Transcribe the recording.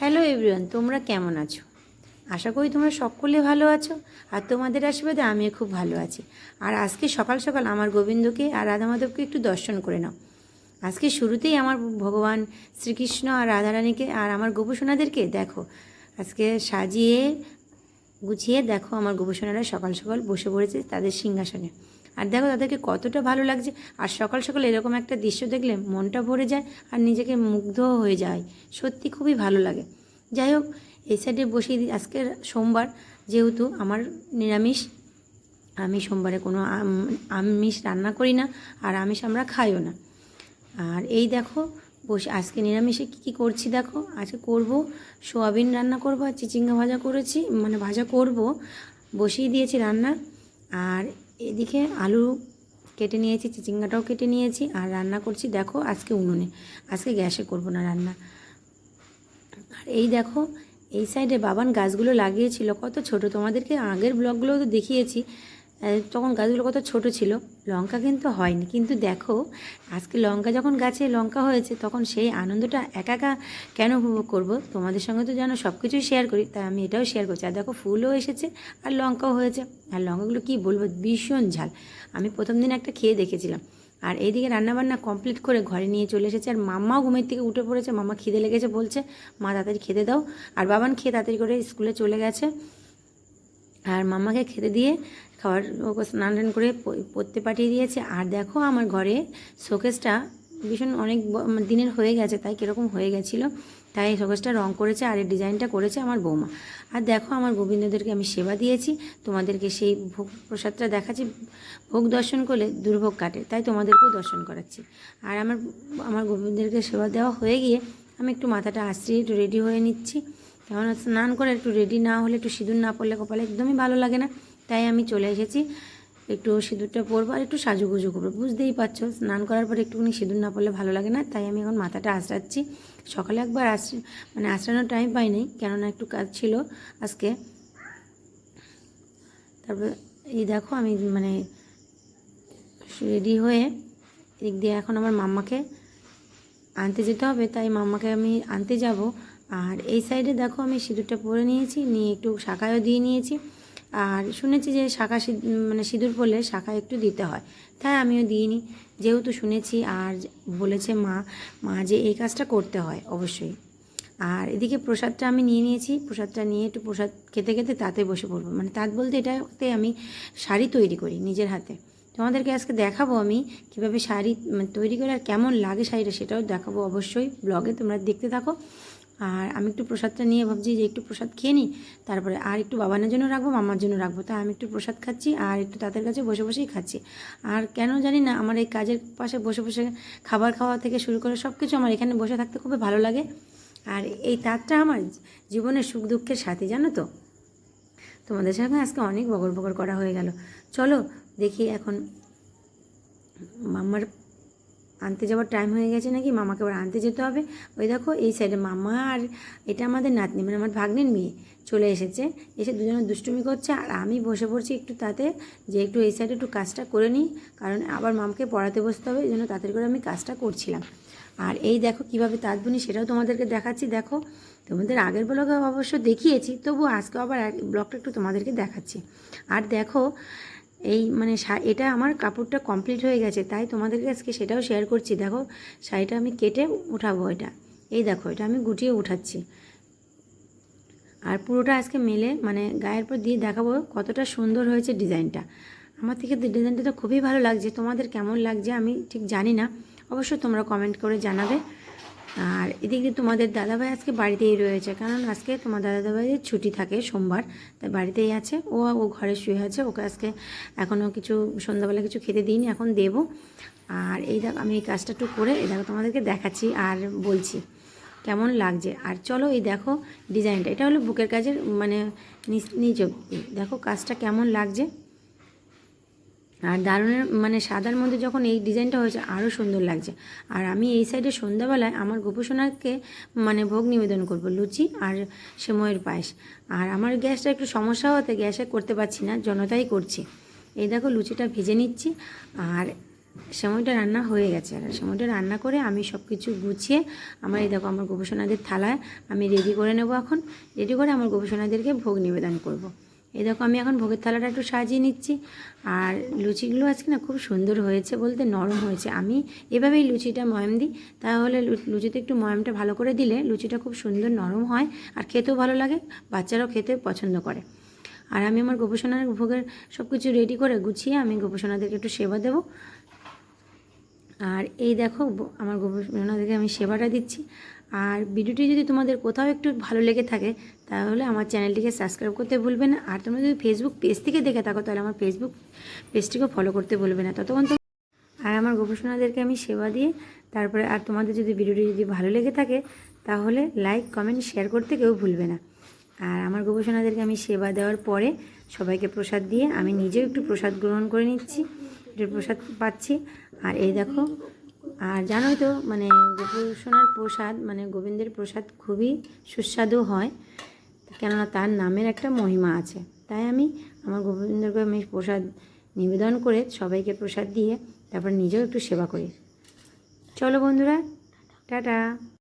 Hello everyone তোমরা কেমন আছো? আশা করি তোমরা সকলে ভালো আছো আর তোমাদের আশীর্বাদে আমিও খুব ভালো আছি। আর আজকে সকাল সকাল আমার গোবিন্দকে আর রাধা মাধবকে একটু দর্শন করে নাও। আজকে শুরুতেই আমার ভগবান শ্রীকৃষ্ণ আর রাধারানীকে আর আমার গোপসোনাদেরকে দেখো, আজকে সাজিয়ে গুছিয়ে দেখো আমার গোপসোনারা সকাল সকাল বসে পড়েছে তাদের সিংহাসনে। আর দেখো তাদেরকে কতটা ভালো লাগছে। আর সকাল সকাল এরকম একটা দৃশ্য দেখলে মনটা ভরে যায় আর নিজেকে মুগ্ধ হয়ে যায়। সত্যি খুবই ভালো লাগে। যাই হোক, এই সাইডে বসিয়ে দিই। আজকের সোমবার যেহেতু আমার নিরামিষ, আমি সোমবারে কোনো আম- আমিষ রান্না করি না আর আমিষ আমরা খাইও না। আর এই দেখো, বসে আজকে নিরামিষে কী কী করছি দেখো। আজকে করব সোয়াবিন রান্না করব আর চিচিঙ্গা ভাজা করেছি মানে ভাজা করব। বসিয়ে দিয়েছি রান্না। আর এদিকে আলু কেটে নিয়েছি, চিচিঙ্গাটাও কেটে নিয়েছি আর রান্না করছি দেখো আজকে উনুনে। আজকে গ্যাসে করব না রান্না। আর এই দেখো, এই সাইডে বাবান গাছগুলো লাগিয়েছিল। কত ছোট, তোমাদেরকে আগের ব্লগগুলোও তো দেখিয়েছি। তখন গাছগুলো কত ছোট ছিল। লঙ্কা কিন্তু হয়নি। কিন্তু দেখো, আজকে লঙ্কা যখন গাছে লঙ্কা হয়েছে, তখন সেই আনন্দটা একা একা কেন উপভোগ করব? তোমাদের সঙ্গে তো যেন সব কিছুই শেয়ার করি, তাই আমি এটাও শেয়ার করছি। আর দেখো, ফুলও এসেছে আর লঙ্কাও হয়েছে। আর লঙ্কাগুলো কি বলব, ভীষণ ঝাল। আমি প্রথম দিন একটা খেয়ে দেখেছিলাম। আর এইদিকে রান্নাবান্না কমপ্লিট করে ঘরে নিয়ে চলে এসেছে। আর মাম্মাও ঘুমের থেকে উঠে পড়েছে। মামা খিদে লেগেছে বলছে, মা, তাড়াতাড়ি খেতে দাও। আর বাবান খেয়ে তাড়াতাড়ি করে স্কুলে চলে গেছে। আর মামাকে খেতে দিয়ে খাবার ওকে স্নান টান করে পড়তে পাঠিয়ে দিয়েছে। আর দেখো আমার ঘরে শোকেসটা ভীষণ অনেক মানে দিনের হয়ে গেছে, তাই কীরকম হয়ে গেছিল, তাই শোকেসটা রং করেছে আর এই ডিজাইনটা করেছে আমার বৌমা। আর দেখো আমার গোবিন্দদেরকে আমি সেবা দিয়েছি, তোমাদেরকে সেই ভোগ প্রসাদটা দেখাচ্ছি। ভোগ দর্শন করলে দুর্ভোগ কাটে, তাই তোমাদেরকেও দর্শন করাচ্ছি। আর আমার আমার গোবিন্দদেরকে সেবা দেওয়া হয়ে গিয়ে আমি একটু মাথাটা আশ্রিয়ে একটু রেডি হয়ে নিচ্ছি। কেমন স্নান করে একটু রেডি না হলে, একটু সিঁদুর না পড়লে কপালে একদমই ভালো লাগে না। তাই আমি চলে এসেছি। একটু সিঁদুরটা পরবো আর একটু সাজুগুজু করব। বুঝতেই পারছ, স্নান করার পর একটুখানি সিঁদুর না পড়লে ভালো লাগে না। তাই আমি এখন মাথাটা আঁচড়াচ্ছি। সকালে একবার আস মানে আঁচড়ানোর টাইম পাইনি, কেননা একটু কাজ ছিল আজকে। তারপর এই দেখো আমি মানে রেডি হয়ে এদিক দিয়ে এখন আমার মাম্মাকে আনতে যেতে হবে। তাই মাম্মাকে আমি আনতে যাব। আর এই সাইডে দেখো আমি সিঁদুরটা পরে নিয়েছি, নিয়ে একটু শাখায়ও দিয়ে নিয়েছি। আর শুনেছি যে শাখা মানে সিঁদুর পরলে শাখা একটু দিতে হয়, তাই আমিও দিইনি। যেহেতু শুনেছি আর বলেছে মা মা যে এই কাজটা করতে হয় অবশ্যই। আর এদিকে প্রসাদটা আমি নিয়ে নিয়েছি, প্রসাদটা নিয়ে একটু প্রসাদ খেতে খেতে তাতে বসে পড়ব। মানে তাঁত বলতে এটাতে আমি শাড়ি তৈরি করি নিজের হাতে। তোমাদেরকে আজকে দেখাবো আমি কীভাবে শাড়ি মানে তৈরি করে আর কেমন লাগে শাড়িটা সেটাও দেখাবো অবশ্যই ব্লগে, তোমরা দেখতে থাকো। আর আমি একটু প্রসাদটা নিয়ে ভাবছি যে একটু প্রসাদ খেয়ে নিই। তারপরে আর একটু বাবানের জন্য রাখব, মামার জন্য রাখব। তাই আমি একটু প্রসাদ খাচ্ছি আর একটু তাদের কাছে বসে বসেই খাচ্ছি। আর কেন জানি না, আমার এই কাজের পাশে বসে বসে খাবার খাওয়া থেকে শুরু করে সব কিছু আমার এখানে বসে থাকতে খুবই ভালো লাগে। আর এই তাঁতটা আমার জীবনের সুখ দুঃখের সাথে, জানো তো? তোমাদের সঙ্গে আজকে অনেক বগর বগর করা হয়ে গেল। চলো দেখি এখন মাম্মার আনতে যাওয়ার টাইম হয়ে গেছে নাকি? মামাকে আবার আনতে যেতে হবে। ওই দেখো, এই সাইডে মামা আর এটা আমাদের নাতনি মানে আমার ভাগ্নের মেয়ে চলে এসেছে। এসে দুজনে দুষ্টুমি করছে আর আমি বসে পড়ছি একটু তাতে, যে একটু এই সাইডে একটু কাজটা করে নিই, কারণ আবার মামকে পড়াতে বসতে হবে, এই জন্য তাড়াতাড়ি করে আমি কাজটা করছিলাম। আর এই দেখো কীভাবে তাঁত বুনি সেটাও তোমাদেরকে দেখাচ্ছি। দেখো, তোমাদের আগের ব্লগে অবশ্য দেখিয়েছি তবু আজকে আবার ব্লগটা একটু তোমাদেরকে দেখাচ্ছি। আর দেখো এই মানে এটা আমার কাপড়টা কমপ্লিট হয়ে গেছে, তাই তোমাদেরকে আজকে সেটাও শেয়ার করছি। দেখো, শাড়িটা আমি কেটে উঠাবো এটা। এই দেখো, এটা আমি গুটিয়ে উঠাচ্ছি। আর পুরোটা আজকে মেলে মানে গায়ের পর দিয়ে দেখাবো কতটা সুন্দর হয়েছে ডিজাইনটা। আমার থেকে ডিজাইনটা তো খুবই ভালো লাগছে, তোমাদের কেমন লাগছে আমি ঠিক জানি না। অবশ্যই তোমরা কমেন্ট করে জানাবে। আর এদিকে তোমাদের দাদাভাই আজকে বাড়িতেই রয়েছে, কারণ আজকে তোমার দাদাভাইয়ের ছুটি থাকে সোমবার, তাই বাড়িতেই আছে। ও ও ঘরে শুয়ে আছে, ওকে আজকে এখনও কিছু সন্ধ্যাবেলা কিছু খেতে দিইনি, এখন দেবো। আর এই দেখো, আমি এই কাজটা একটু করে এই দেখো তোমাদেরকে দেখাচ্ছি আর বলছি, কেমন লাগছে। আর চলো এই দেখো ডিজাইনটা, এটা হলো বুকের কাজের মানে নিচ- দেখো কাজটা কেমন লাগছে। আর দারুণের মানে সাদার মধ্যে যখন এই ডিজাইনটা হয়েছে আরও সুন্দর লাগছে। আর আমি এই সাইডে সন্ধ্যাবেলায় আমার গোপসোনাকে মানে ভোগ নিবেদন করব, লুচি আর সেময়ের পায়েস। আর আমার গ্যাসটা একটু সমস্যা হতে গ্যাসে করতে পারছি না, জনতাই করছি। এই দেখো, লুচিটা ভেজে নিচ্ছি। আর সময়টা রান্না হয়ে গেছে। আর সময়টা রান্না করে আমি সব কিছু গুছিয়ে, আমার এই দেখো, আমার গোপসোনাদের থালায় আমি রেডি করে নেব এখন। রেডি করে আমার গোপসোনাদেরকে ভোগ নিবেদন করব। এই দেখো, আমি এখন ভোগের থালাটা একটু সাজিয়ে নিচ্ছি। আর লুচিগুলো আজকে না খুব সুন্দর হয়েছে বলতে নরম হয়েছে। আমি এভাবেই লুচিটা ময়াম দিই। তাহলে লুচিতে একটু ময়ামটা ভালো করে দিলে লুচিটা খুব সুন্দর নরম হয় আর খেতেও ভালো লাগে, বাচ্চারাও খেতে পছন্দ করে। আর আমি আমার গোপসোনার ভোগের সব কিছু রেডি করে গুছিয়ে আমি গোপসোনাদেরকে একটু সেবা দেবো। আর এই দেখো, আমার গোপসোনাদেরকে আমি সেবাটা দিচ্ছি। আর ভিডিওটি যদি তোমাদের কোথাও একটু ভালো লেগে থাকে, তাহলে আমার চ্যানেলটিকে সাবস্ক্রাইব করতে ভুলবে না। আর তোমরা যদি ফেসবুক পেজ থেকে দেখে থাকো, তাহলে আমার ফেসবুক পেজটিকেও ফলো করতে ভুলবে না। ততক্ষণ তো আর আমার গোপসোনাদেরকে আমি সেবা দিয়ে, তারপরে আর তোমাদের যদি ভিডিওটি যদি ভালো লেগে থাকে, তাহলে লাইক কমেন্ট শেয়ার করতে কেউ ভুলবে না। আর আমার গোপসোনাদেরকে আমি সেবা দেওয়ার পরে সবাইকে প্রসাদ দিয়ে আমি নিজেও একটু প্রসাদ গ্রহণ করে নিচ্ছি, একটু প্রসাদ পাচ্ছি। আর এই দেখো আর জানোই তো মানে গোপসোনার প্রসাদ মানে গোবিন্দের প্রসাদ খুবই সুস্বাদু হয়, কেননা তার নামের একটা মহিমা আছে। তাই আমি আমার গোবিন্দকে আমি প্রসাদ নিবেদন করে সবাইকে প্রসাদ দিয়ে তারপর নিজেও একটু সেবা করি। চলো বন্ধুরা, টাটা।